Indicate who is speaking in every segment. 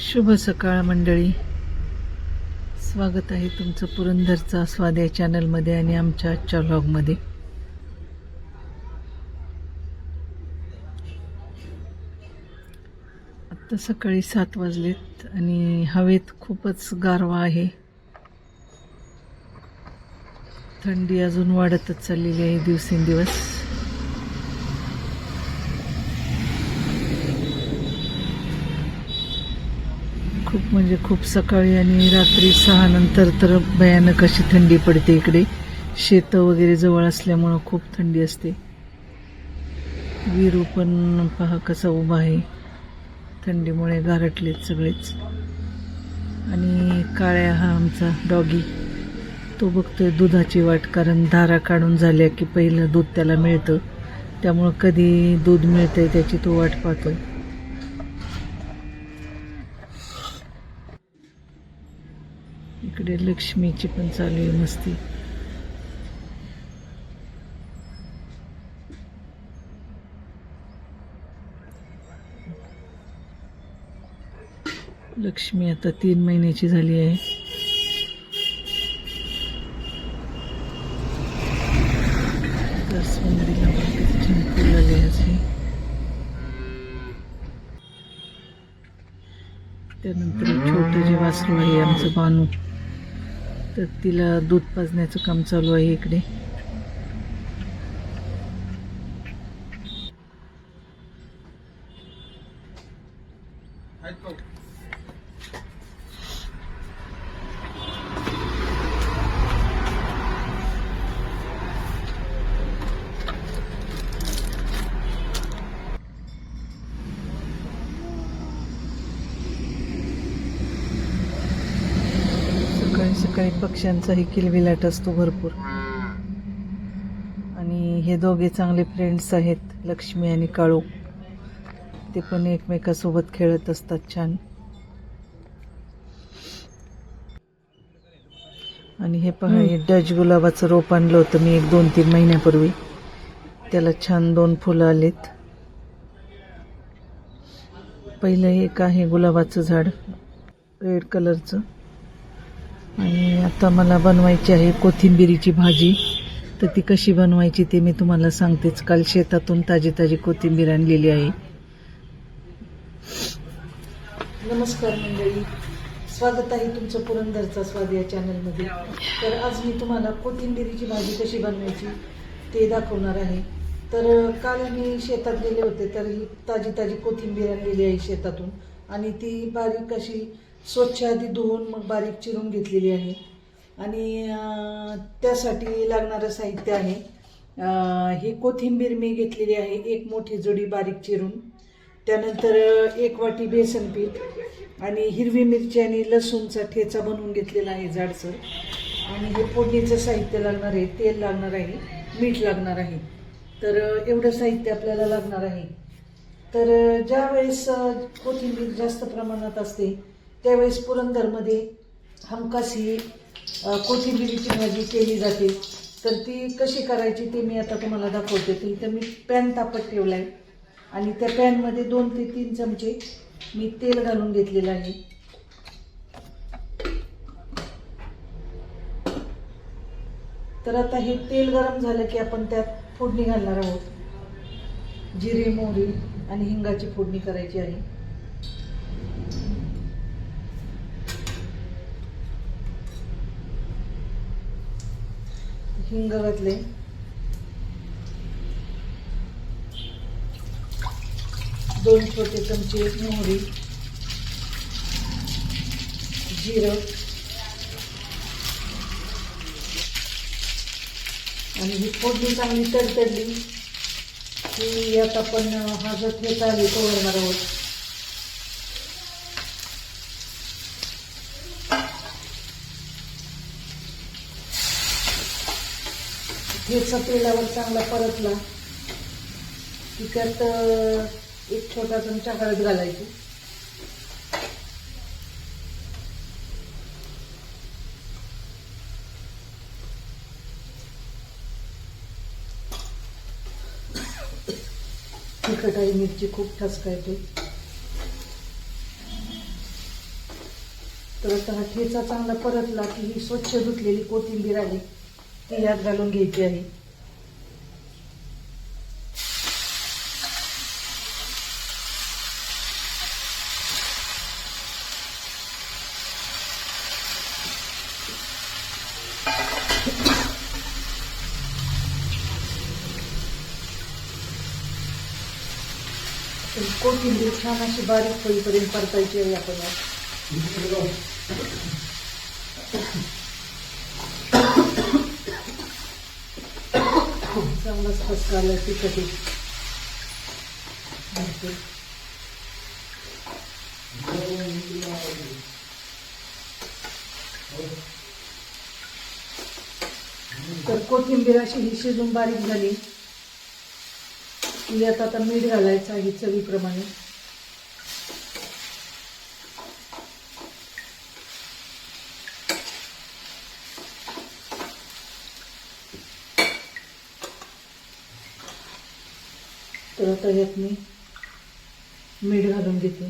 Speaker 1: शुभ सकाळ मंडळी. स्वागत आहे तुमचं पुरंदरचा स्वाद या चॅनलमध्ये आणि आमच्या आजच्या व्लॉगमध्ये आत्ता सकाळी सात वाजलेत आणि हवेत खूपच गारवा आहे. थंडी अजून वाढतच चाललेली आहे दिवसेंदिवस. खूप म्हणजे खूप सकाळी आणि रात्री सहा नंतर तर भयानक अशी थंडी पडते इकडे. शेतं वगैरे जवळ असल्यामुळं खूप थंडी असते. विरू पण पहा कसा उभा आहे. थंडीमुळे गारटलेत सगळेच. आणि काळ्या हा आमचा डॉगी. तो बघतोय दुधाची वाट कारण धारा काढून झाल्या की पहिलं दूध त्याला मिळतं. त्यामुळं कधी दूध मिळतंय त्याची तो वाट पाहतोय. इकडे लक्ष्मीची पण चालू आहे मस्ती. लक्ष्मी आता तीन महिन्याची झाली आहे. त्यानंतर छोटं जे वासरू आहे आमचं बानू तर तिला दूध पाजण्याचं काम चालू आहे इकडे. सकाळी सकाळी पक्ष्यांचाही किलबिलाट असतो भरपूर. आणि हे दोघे चांगले फ्रेंड्स आहेत लक्ष्मी आणि काळू. ते पण एकमेकासोबत खेळत असतात छान. आणि हे पहा हे डच गुलाबाचं रोप आणलं होतं मी एक दोन तीन महिन्यापूर्वी. त्याला छान दोन फुलं आलेत. पहिलं एक आहे गुलाबाचं झाड रेड कलरचं. आणि आता मला बनवायची आहे कोथिंबिरीची भाजी. तर ती कशी बनवायची ते मी तुम्हाला सांगतेच. काल शेतातून ताजी ताजी कोथिंबीर आणलेली आहे. नमस्कार मंडळी. स्वागत आहे तुमचं पुरंदरचा स्वाद या चॅनलमध्ये तर आज मी तुम्हाला कोथिंबिरीची भाजी कशी बनवायची ते दाखवणार आहे. तर काल मी शेतात गेले होते तर ही ताजी ताजी कोथिंबीर आणलेली आहे शेतातून. आणि ती बारीक अशी स्वच्छ आधी धुवून मग बारीक चिरून घेतलेली आहे. आणि त्यासाठी लागणारं साहित्य आहे. ही कोथिंबीर मी घेतलेली आहे एक मोठी जोडी बारीक चिरून. त्यानंतर एक वाटी बेसन पीठ आणि हिरवी मिरची आणि लसूणचा ठेचा बनवून घेतलेला आहे जाडसर. आणि हे फोडणीचं साहित्य लागणार आहे तेल लागणार आहे मीठ लागणार आहे. तर एवढं साहित्य आपल्याला लागणार आहे. तर ज्या वेळेस कोथिंबीर जास्त प्रमाणात असते त्यावेळेस पुरंदरमध्ये हमखास ही कोथिंबिरीची भाजी केली जाते. तर ती कशी करायची ते मी आता तुम्हाला दाखवते. तर इथं मी पॅन तापत ठेवला आहे आणि त्या पॅनमध्ये दोन ते तीन चमचे मी तेल घालून घेतलेलं आहे. तर आता हे तेल गरम झालं की आपण त्यात फोडणी घालणार आहोत. जिरे मोहरी आणि हिंगाची फोडणी करायची आहे. हिंग घातले दोन छोटे चमचे मोहरी. जिरं. आणि ही फोडणी चांगली तडतडली. की आता आपण हा जो ठेचा आली तो घालणार आहोत ठेचा तेलावर चांगला परतला. की त्यात एक छोटा चमचा हळद घालायची. तिखट आहे मिरची खूप ठसका येते तर आता हा ठेचा चांगला परतला की ही स्वच्छ धुतलेली कोथिंबीर आहे. ती यात घालून घ्यायची आहे. कोथिंबीर छान अशी बारीक होईपर्यंत परतायची आहे आपण यात. चांगलाच फसकाला तिखट आहे. भरपूर. तर कोथिंबीर अशी ही शिजून बारीक झाली की यात आता मीठ घालायचं आहे चवीप्रमाणे आता यात मी मीठ घालून घेते.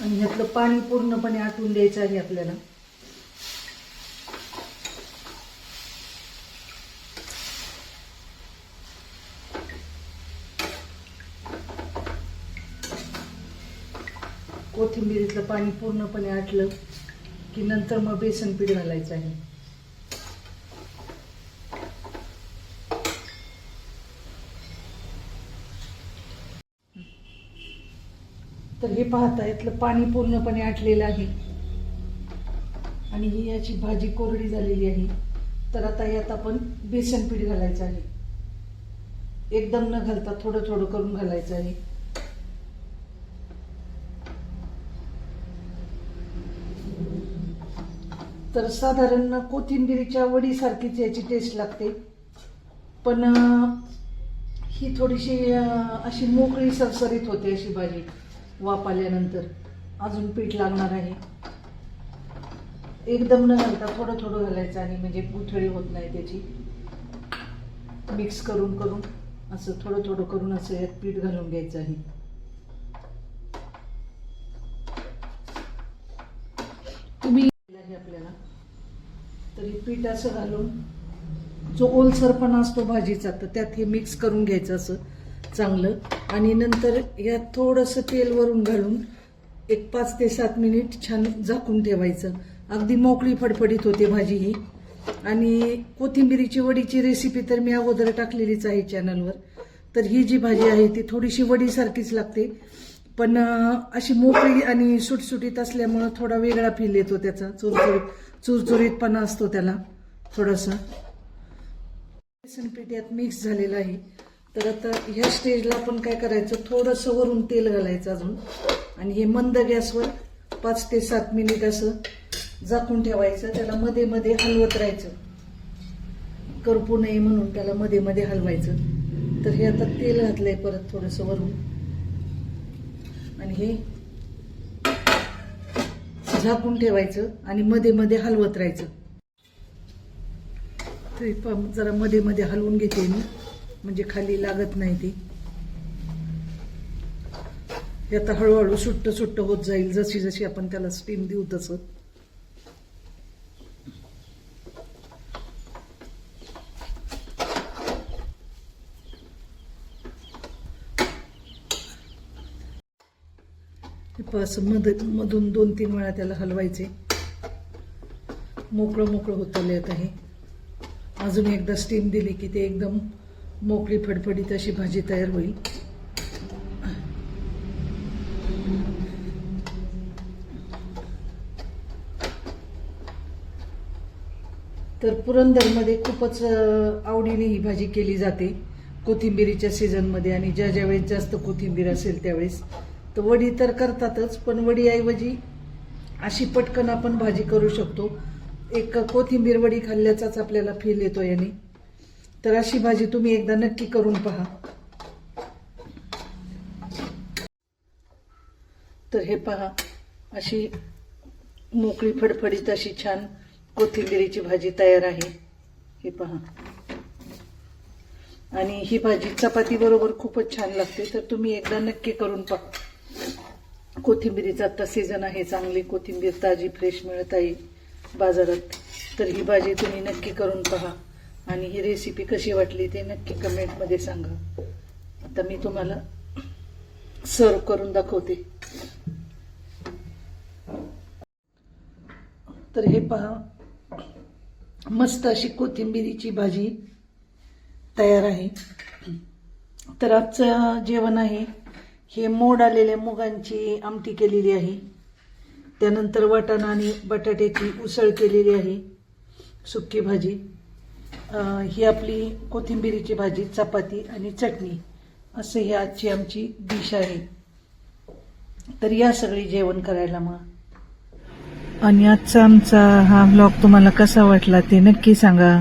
Speaker 1: आणि यातलं पाणी पूर्णपणे आटून द्यायचं आहे आपल्याला. कोथिंबीरीतलं पाणी पूर्णपणे आटलं की नंतर मग बेसन पीठ घालायचं आहे. तर हे पाहता यातलं पाणी पूर्णपणे आटलेलं आहे. आणि ही याची भाजी कोरडी झालेली आहे. तर आता यात आपण बेसन पीठ घालायचं आहे. एकदम न घालता थोडं थोडं करून घालायचं आहे. तर साधारण कोथिंबिरीच्या वडीसारखीच याची टेस्ट लागते. पण ही थोडीशी अशी मोकळी सरसरीत होते अशी भाजी वाप आल्यानंतर अजून पीठ लागणार आहे. एकदम न घालता थोडं थोडं घालायचं आणि म्हणजे गुठळी होत नाही त्याची. मिक्स करून करून असं थोडं थोडं करून असं यात पीठ घालून घ्यायचं आहे तुम्ही आहे आपल्याला तरी पीठ असं घालून जो ओलसरपणा असतो भाजीचा तर त्यात हे मिक्स करून घ्यायचं असं चांगलं. आणि नंतर यात थोडंसं तेल वरून घालून एक पाच ते सात मिनिट छान झाकून ठेवायचं. अगदी मोकळी फडफडीत होते भाजी ही. आणि कोथिंबिरीची वडीची रेसिपी तर मी अगोदर टाकलेलीच आहे चॅनलवर तर ही जी भाजी आहे ती थोडीशी वडीसारखीच लागते. पण अशी मोकळी आणि सुटसुटीत असल्यामुळं थोडा वेगळा फील येतो त्याचा चुरचुरीत. चुरचुरीतपणा असतो त्याला थोडासा. बेसन पीठ यात मिक्स झालेलं आहे. तर आता ह्या स्टेजला आपण काय करायचं? थोडंसं वरून तेल घालायचं अजून. आणि हे मंद गॅसवर पाच ते सात मिनिट असं झाकून ठेवायचं. त्याला मध्ये मध्ये हलवत राहायचं. करपू नये म्हणून त्याला मध्ये मध्ये हलवायचं. तर हे आता तेल घातलंय परत थोडंसं वरून. आणि हे झाकून ठेवायचं आणि मध्ये मध्ये हलवत राहायचं. तरी पण जरा मध्ये मध्ये हलवून घेते मी. म्हणजे खाली लागत नाही ती. हे आता हळूहळू सुट्ट सुट्ट होत जाईल जशी जशी आपण त्याला स्टीम देऊ तसं. असं मध मधून दोन तीन वेळा त्याला हलवायचे. मोकळं मोकळं होतं येत आहे अजून एकदा स्टीम दिली की ते एकदम मोकळी फडफडीत अशी भाजी तयार होईल. तर पुरंदरमध्ये खूपच आवडीने ही भाजी केली जाते. कोथिंबिरीच्या सीझनमध्ये आणि ज्या ज्या वेळेस जास्त कोथिंबीर असेल त्यावेळेस. तर वडी तर करतातच पण वडीऐवजी अशी पटकन आपण भाजी करू शकतो. एक कोथिंबीर वडी खाल्ल्याचाच आपल्याला फील येतो याने. तर अशी भाजी तुम्ही एकदा नक्की करून पहा. तर हे पहा अशी मोकळी फडफडीत अशी छान कोथिंबिरीची भाजी तयार आहे. हे पहा. आणि ही भाजी चपाती बरोबर खूपच छान लागते तर तुम्ही एकदा नक्की करून पहा. कोथिंबिरीचा आता सीझन आहे चांगली कोथिंबीर ताजी फ्रेश मिळत आहे बाजारात. तर ही भाजी तुम्ही नक्की करून पहा. आणि ही रेसिपी कशी वाटली ते नक्की कमेंटमध्ये सांगा. आता मी तुम्हाला सर्व करून दाखवते. तर हे पहा. मस्त अशी कोथिंबिरीची भाजी तयार आहे. तर आजचं जेवण आहे हे मोड आलेल्या मुगांची आमटी केलेली आहे. त्यानंतर वाटाणा आणि बटाट्याची उसळ केलेली आहे. सुकी भाजी ही आपली कोथिंबिरीची भाजी चपाती आणि चटणी असं ही आजची आमची डिश आहे. तर या सगळी जेवण करायला मग. आणि आजचा आमचा हा ब्लॉग तुम्हाला कसा वाटला ते नक्की सांगा.